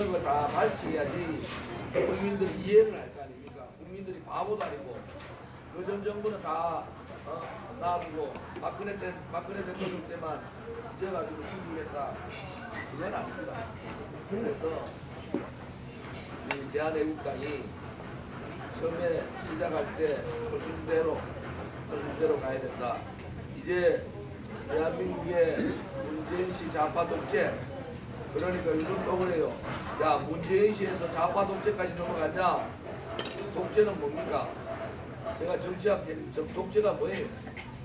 그런 거 다 밝혀야지 국민들이 이해를 할 거 아닙니까? 국민들이 바보도 아니고 그 전 정부는 다 어, 놔두고 박근혜 때 박근혜 대통령 때만 잊어가지고 승리했다. 그건 아닙니다. 그래서 이 대한애국당이 처음에 시작할 때 초심대로 초심대로 가야 된다. 이제 대한민국의 문재인 씨 좌파 독재 그러니까 또 그래요. 야 문재인 씨에서 좌파 독재까지 넘어갔냐? 독재는 뭡니까? 제가 정치학 저 독재가 뭐예요?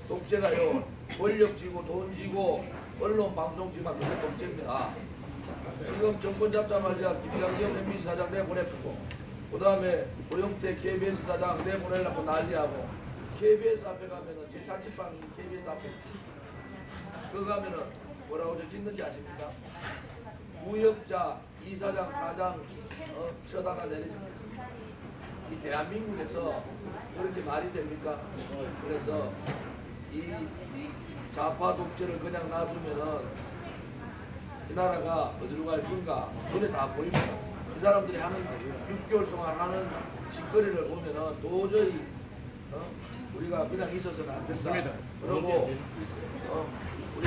독재가요 권력 쥐고 돈 쥐고 언론 방송 쥐면 그게 독재입니다. 지금 정권 잡자마자 김강경 MBC 사장 내보내고 그 다음에 고영태 KBS 사장 내보내려고 난리하고 KBS 앞에 가면은 제 자취방이 KBS 앞에 그 가면은 뭐라고 적혀있는지 아십니까? 무역자 이사장 사장 어, 처다가 내리십니다. 이 대한민국에서 그렇게 말이 됩니까? 그래서 이 좌파 독재를 그냥 놔두면은 이 나라가 어디로 갈 건가 눈에 다 보입니다. 이 사람들이 하는 6개월 동안 하는 짓거리를 보면은 도저히 어? 우리가 그냥 있어서는 안 된다. 그리고 어?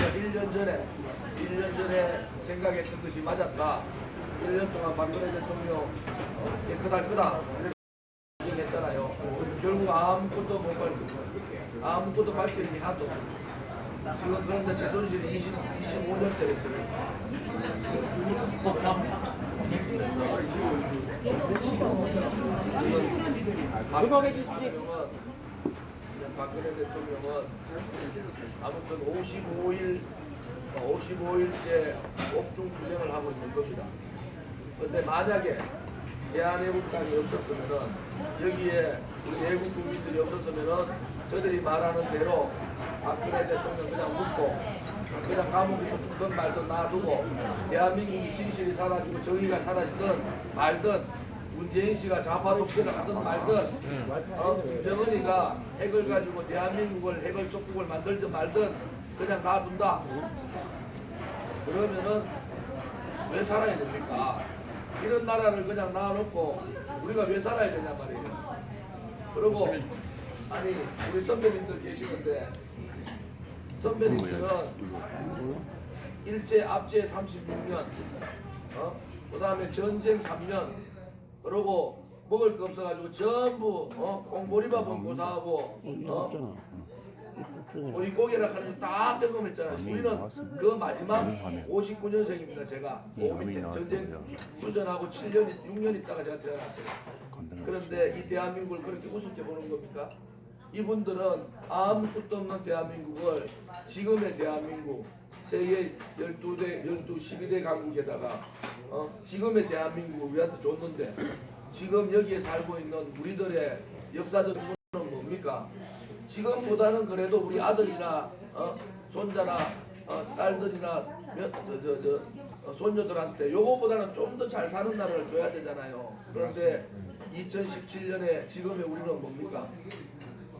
우리가 1년 전에 1년 전에 생각했던 것이 맞았다. 1년 동안 박근혜 대통령 어? 깨끗할 거다. 이렇게 했잖아요. 결국 아무것도 못 밝히고 아무것도 하나도 없어요. 지금 그런데 제 손실이 20, 25년대를 들어요. 주목해 주십시오. 박근혜 대통령은 아무튼 55일 55일째 옥중 투쟁을 하고 있는 겁니다. 그런데 만약에 대한애국 당이 없었으면은 여기에 우리 애국 국민들이 없었으면은 저들이 말하는 대로 박근혜 대통령 그냥 묻고 그냥 감옥에서 죽든 말든 놔두고 대한민국이 진실이 사라지고 정의가 사라지든 말든 문재인 씨가 좌파 독재를 하든 말든 어, 김정은이가 핵을 가지고 대한민국을 핵을 속국을 만들든 말든 그냥 놔둔다. 그러면은 왜 살아야 됩니까? 이런 나라를 그냥 놔놓고 우리가 왜 살아야 되냐 말이에요. 그리고 아니 우리 선배님들 계시는데 선배님들은 일제 압제 36년, 어? 그 다음에 전쟁 3년, 그러고 먹을 거 없어가지고 전부 어? 꽁보리밥은 고사하고 어? 우리 고기라 하는 거다 경험했잖아요. 우리는 그 마지막 59년생입니다. 제가 그 밑에 전쟁 수전하고 7년, 6년 있다가 제가 태어났어요. 그런데 이 대한민국을 그렇게 우습게 보는 겁니까? 이분들은 아무것도 없는 대한민국을 지금의 대한민국 세계 12대, 12, 12대 강국에다가 어? 지금의 대한민국을 우리한테 줬는데 지금 여기에 살고 있는 우리들의 역사적 부분은 뭡니까? 지금보다는 그래도 우리 아들이나 어? 손자나 어, 딸들이나 몇, 저, 저, 저, 어, 손녀들한테 요거보다는 좀 더 잘 사는 나라를 줘야 되잖아요. 그런데 2017년에 지금의 우리는 뭡니까?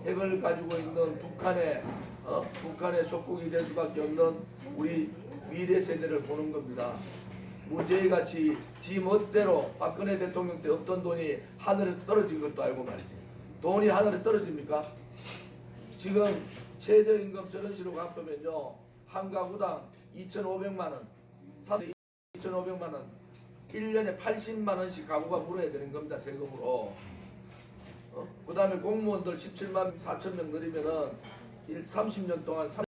핵을 가지고 있는 북한의 어? 북한의 속국이 될 수밖에 없는 우리 미래 세대를 보는 겁니다. 문재인 같이 지 멋대로 박근혜 대통령 때 없던 돈이 하늘에서 떨어진 것도 알고 말이지. 돈이 하늘에 떨어집니까? 지금 최저임금 식으로 갚으면요 한 가구당 2,500만 원, 사도 2,500만 원, 1년에 80만 원씩 가구가 물어야 되는 겁니다 세금으로. 어? 그 다음에 공무원들 17만 4천 명 늘리면은 30년 동안 3...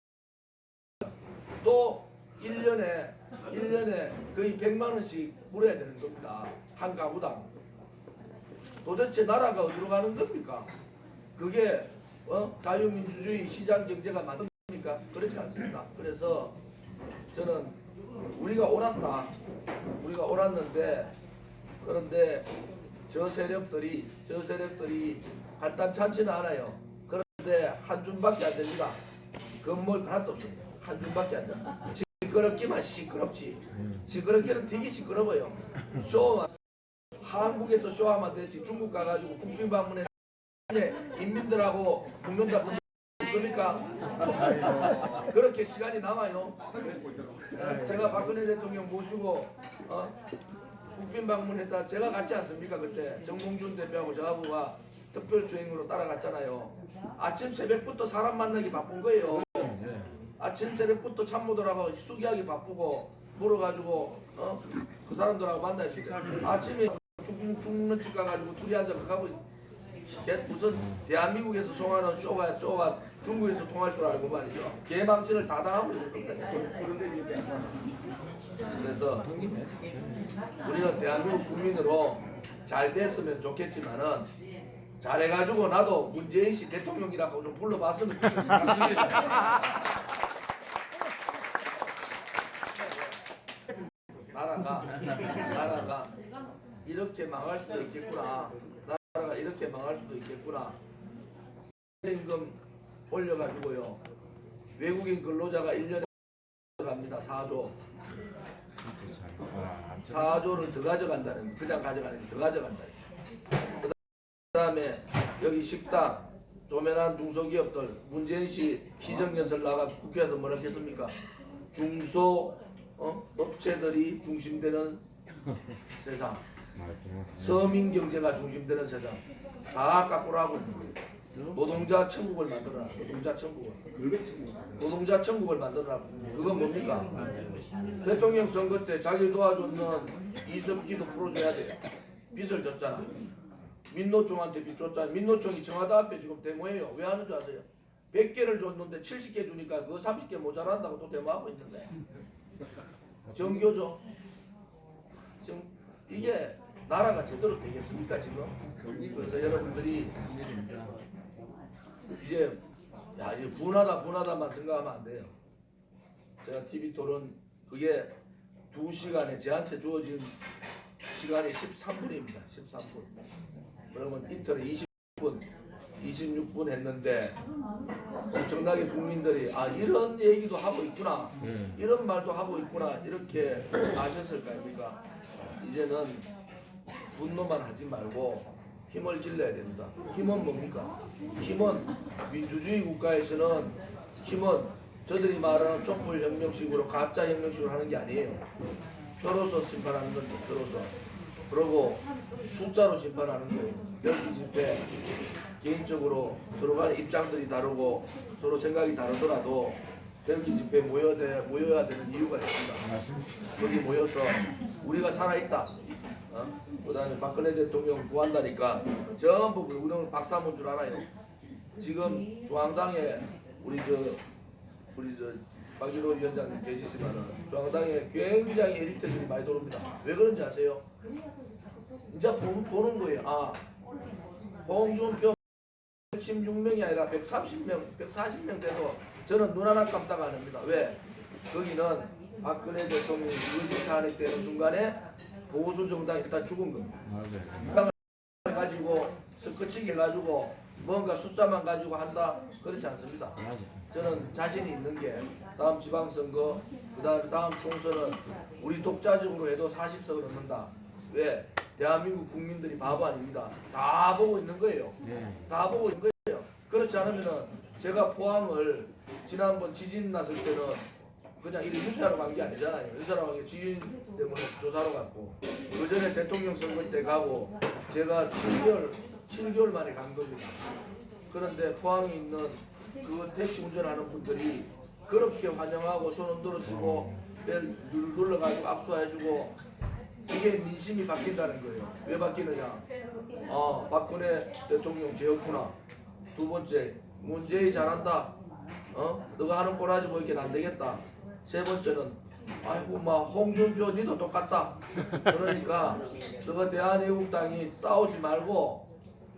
또 1년에 1년에 거의 100만 원씩 물어야 되는 겁니다. 한 가구당. 도대체 나라가 어디로 가는 겁니까? 그게 어? 자유민주주의 시장 경제가 맞는 겁니까? 그렇지 않습니다. 그래서 저는 우리가 옳았다. 우리가 옳았는데 그런데 저 세력들이 저 세력들이 간단찮지는 않아요. 그런데 한 줌밖에 안 됩니다. 건물 하나도 없습니다. 한 줌밖에 안 됩니다. 시끄럽기만 시끄럽지. 시끄럽기는 되게 시끄러워요. 쇼만 한국에서 쇼하면 되지. 중국 가가지고 국빈 방문해 인민들하고 국민들 없습니까? 그렇게 시간이 남아요. 제가 박근혜 대통령 모시고 어? 국빈 방문했다 제가 갔지 않습니까 그때 정몽준 대표하고 저하고가 특별 수행으로 따라갔잖아요. 아침 새벽부터 사람 만나기 바쁜 거예요. 아침 새벽부터 참모들하고 수기하기 바쁘고 물어가지고 어? 그 사람들하고 만나야지. 아침에 죽- 죽는 집 가가지고 둘이 앉아 가고 걔 무슨 대한민국에서 송하는 쇼가 쇼가 중국에서 통할 줄 알고 말이죠. 개망신을 다 당하고 있었습니다. 그래서 우리는 대한민국 국민으로 잘 됐으면 좋겠지만은 잘해가지고 나도 문재인 씨 대통령이라고 좀 불러봤으면 좋겠습니다. 나라가 나라가 이렇게 망할 수도 있겠구나. 나라가 이렇게 망할 수도 있겠구나. 임금 올려가지고요. 외국인 근로자가 1년에 갑니다. 4조. 4조를 더 가져간다는 그냥 가져가는 게 더 가져간다. 그 다음에 여기 식당 조면한 중소기업들 문재인 씨 시정연설 나가 국회에서 뭐라 했습니까? 중소 어? 업체들이 중심되는 세상 서민 경제가 중심되는 세상 다 깎으라 하고 있는 거예요. 노동자 천국을 만들어라. 노동자 천국을. 노동자 천국을 만들어라. 그건 뭡니까? 대통령 선거 때 자기 도와줬는 이석기도 풀어줘야 돼요. 빚을 졌잖아. 민노총한테 빚 줬잖아. 민노총이 청와대 앞에 지금 데모해요. 왜 하는 줄 아세요? 100개를 줬는데 70개 주니까 그거 30개 모자란다고 또 데모하고 있는데. 정교죠. 지금 이게 나라가 제대로 되겠습니까 지금? 그래서 여러분들이 이제 야 이제 분하다 분하다만 생각하면 안 돼요. 제가 TV 토론 그게 2 시간에 제한테 주어진 시간이 13분입니다. 13분. 그러면 이틀에 20분, 26분 했는데 엄청나게 국민들이 아 이런 얘기도 하고 있구나, 이런 말도 하고 있구나 이렇게 아셨을 거 아닙니까? 이제는 분노만 하지 말고 힘을 길러야 됩니다. 힘은 뭡니까? 힘은 민주주의 국가에서는 힘은 저들이 말하는 촛불 혁명식으로 가짜 혁명식으로 하는 게 아니에요. 표로서 심판하는 거죠. 표로서. 그리고 숫자로 심판하는 거예요. 별기 집회 개인적으로 서로 간의 입장들이 다르고 서로 생각이 다르더라도 별기 집회 모여야, 돼, 모여야 되는 이유가 있습니다. 거기 모여서 우리가 살아있다. 어? 그 다음에 박근혜 대통령 구한다니까 전부 우리는 박사문 줄 알아요. 지금 중앙당에 우리 저 우리 저 박일호 위원장님 계시지만은 중앙당에 굉장히 에리트들이 많이 들어옵니다. 왜 그런지 아세요? 이제 보, 보는 거예요. 아 홍준표 116명이 아니라 130명, 140명 돼도 저는 눈 하나 깜짝 안 합니다. 왜? 거기는 박근혜 대통령이 의지 탄핵되는 순간에 보수 정당이 일단 죽은 겁니다. 맞아요. 가지고 스크치게 해가지고 뭔가 숫자만 가지고 한다 그렇지 않습니다. 맞아요. 저는 자신이 있는 게 다음 지방선거 그다음 다음 총선은 우리 독자적으로 해도 40석을 얻는다. 왜? 대한민국 국민들이 바보 아닙니다. 다 보고 있는 거예요. 네. 다 보고 있는 거예요. 그렇지 않으면은 제가 포항을 지난번 지진 났을 때는 그냥 이리 유세하러 간 게 아니잖아요. 유세하러 간 게 지진 때문에 조사하러 갔고 그 전에 대통령 선거 때 가고 제가 7개월 7개월 만에 간 겁니다. 그런데 포항에 있는 그 택시 운전하는 분들이 그렇게 환영하고 손 흔들어주고 벨 눌- 눌러가지고 악수해주고 이게 민심이 바뀐다는 거예요. 왜 바뀌느냐? 어, 박근혜 대통령 제였구나. 두 번째, 문재인 잘한다. 어, 너가 하는 꼬라지 보이긴 안 되겠다. 세 번째는, 아이고, 막 홍준표 니도 똑같다. 그러니까 너가 대한애국당이 싸우지 말고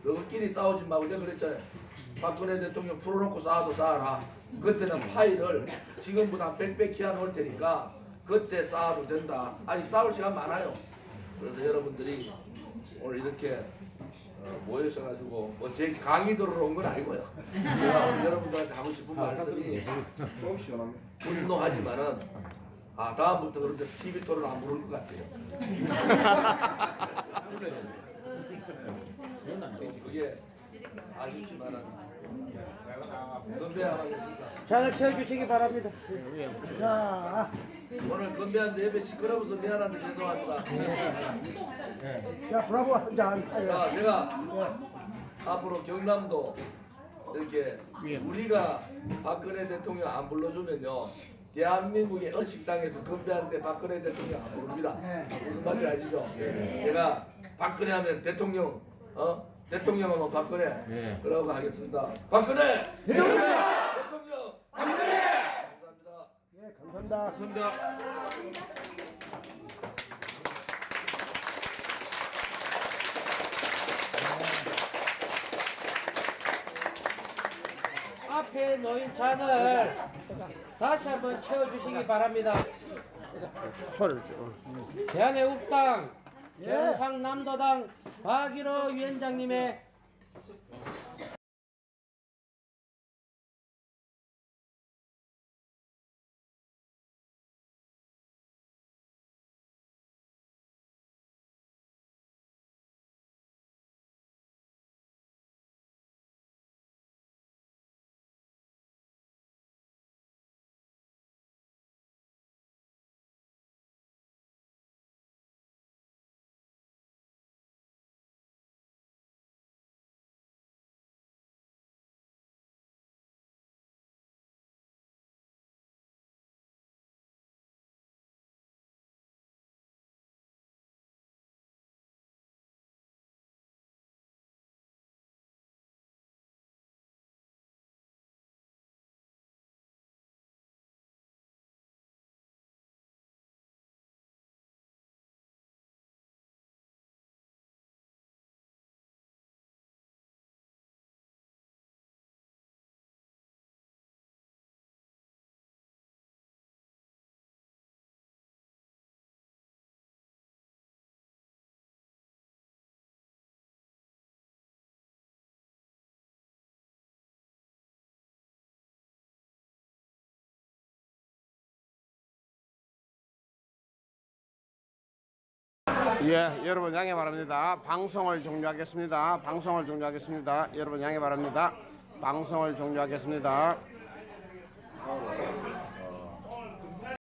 너희끼리 싸우지 말고 내가 그랬잖아요. 박근혜 대통령 풀어놓고 싸워도 싸워라. 그때는 파일을 지금보다 빽빽히 해놓을 테니까 그때 싸워도 된다. 아직 싸울 시간 많아요. 그래서 여러분들이 오늘 이렇게 어, 모여셔가지고 뭐 제 강의 들으러 온 건 아니고요. 제가 오늘 여러분들한테 하고 싶은 말씀이 분노하지만은 아 다음부터 그런데 TV 토론 안 부를 것 같아요. 그게 아쉽지만은 선배 하겠습니다. 잔을 채워주시기 바랍니다. 자, 오늘 건배한데 예배 시끄러워서 미안한데 죄송합니다. 자, 브라보 한 잔. 자, 제가 앞으로 경남도 이렇게 우리가 박근혜 대통령 안 불러주면요. 대한민국의 어느 식당에서 건배하는데 박근혜 대통령 안 부릅니다. 무슨 말인지 아시죠? 제가 박근혜 하면 대통령, 어? 대통령 하면 박근혜. 그러고 하겠습니다. 박근혜! 대통령! 대통령! 박근혜! 감사합니다. 예, 감사합니다. 앞에 놓인 잔을 다시 한번 채워주시기 바랍니다. 소리를 좀. 대한애국당 경상남도당 박일호 위원장님의 예, 여러분 양해 바랍니다. 방송을 종료하겠습니다. 방송을 종료하겠습니다. 여러분 양해 바랍니다. 방송을 종료하겠습니다.